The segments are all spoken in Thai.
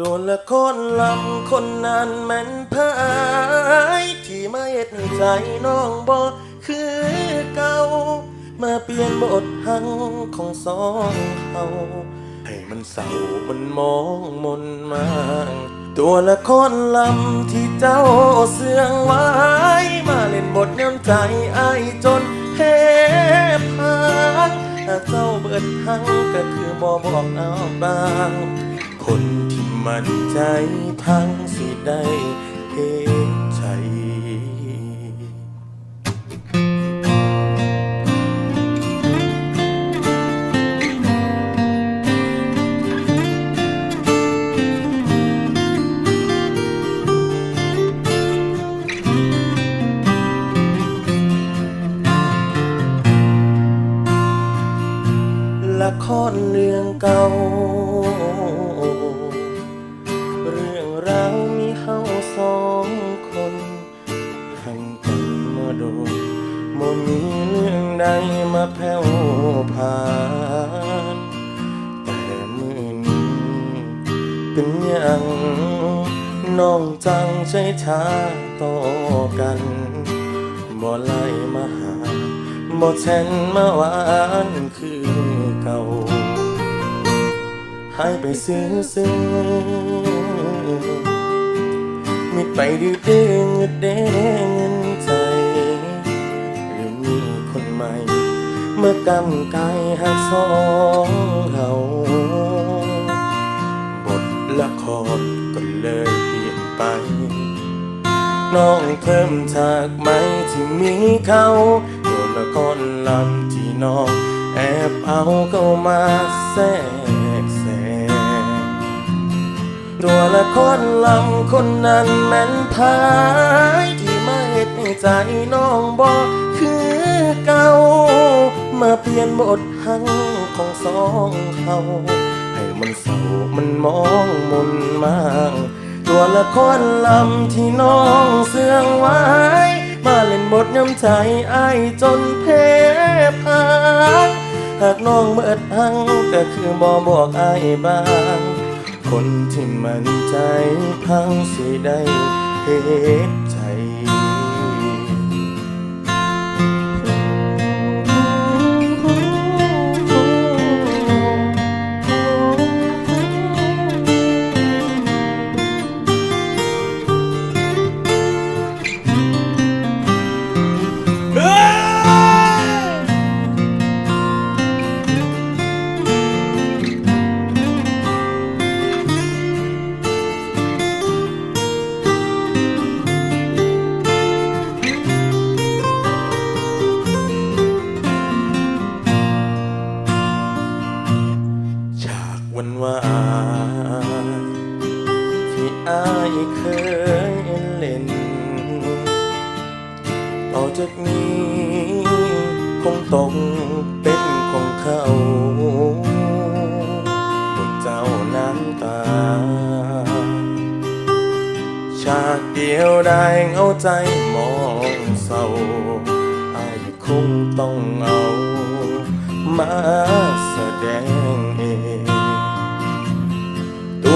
ตัวละครลำคนนั้นแมันพายที่มาเฮ็ดให้ใจน้องบ่คือเก่า มาเปลี่ยนบทหังของสองเขาให้มันเศร้ามันมองมนมางตัวละครลำที่เจ้าเสื่องไว้ มาเล่นบทน้ำใจไอ้ายจนเทพังหาเจ้าเบิดหังก็คือบ่บอกเอาบาง คนที่มั่นใจพังสิได้เห็นใจละครเรื่องเก่า ใดมาแผ่วผ่าน แต่มือนี้เป็นอย่างน้องจังใช้ช้าต่อกันบ่ไล่มาหาบ่แทนมาหวานคือเก่าหายไปซื้อซื้อมิดไปดื้อดื้อเงดเด้เงิ เมื่อกำกายหักสองเฮาบทละครก็เลยเปลี่ยนไป น้องเพิ่มฉากใหม่ที่มีเขาตัวละครลำที่น้องแอบเอาเข้ามาแทรกแซงตัวละครลำคนนั้นแม่นพายที่มาเฮ็ดให้ใจน้องบอกคือเก่า มาเปลี่ยนบทหังของสองเขาให้มันเศร้ามันมองมนมางตัวละครลำที่น้องเสื่องไว้ มาเล่นบทย้ำใจไอ้ายจนเพพังหากน้องเบิดหังก็คือบ่บอกไอ้ายบ้าง คนที่มันใจพังสิได้เหตุ วันวานที่อายเคยเล่น ต่อจากนี้คงต้องเป็นของเขาบนเจ้าน้ำตา ฉากเดียวได้เอาใจมองเศร้าอายคงต้องเอา มาแสดง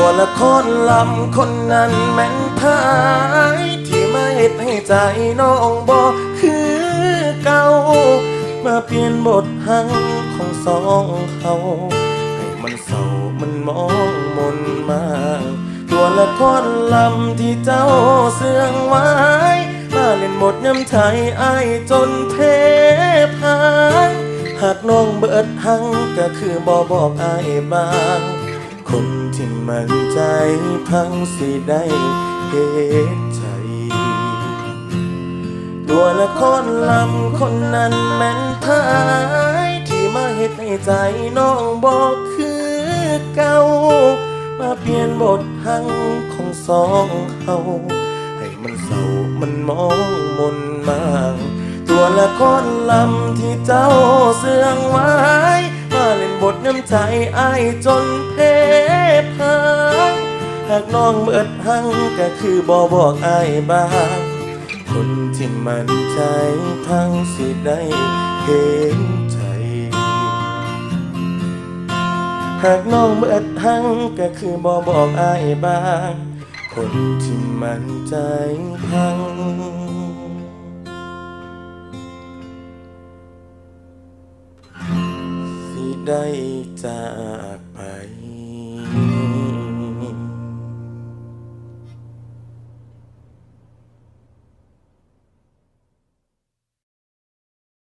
ตัวละครลำคนนั้นแม่นพายที่ไมาเฮ็ดให้ใจน้องบอกคือเก่า มาเปลี่ยนบทหังของสองเขา ให้มันเศร้ามันมองมนมาตัวละครลำที่เจ้าเสื่องไว้ มาเล่นบทย้ำใจไอ้ายจนเพพังหากน้องเบิดหังก็คือบ่บอกไอ้ายบ้าง คนที่มันใจพังสิได้เหตุใจ ตัวละครลำคนนั้นแม่นพายที่มาเฮ็ดให้ใจน้องบอกคือเก่า มาเปลี่ยนบทหังของสองเขาให้มันเศร้ามันมองมนมาง ตัวละครลำที่เจ้าเสื่องไว้มาเล่น บทน้ำใจอ้ายจนเพพังหากน้องเบิดหังก็คือบ่บอกอ้ายบ้างคนที่มันใจพังสิได้เห็นใจ หากน้องเบิดหังก็คือบ่บอกอายบ้าง คนที่มันใจพัง ได้จาก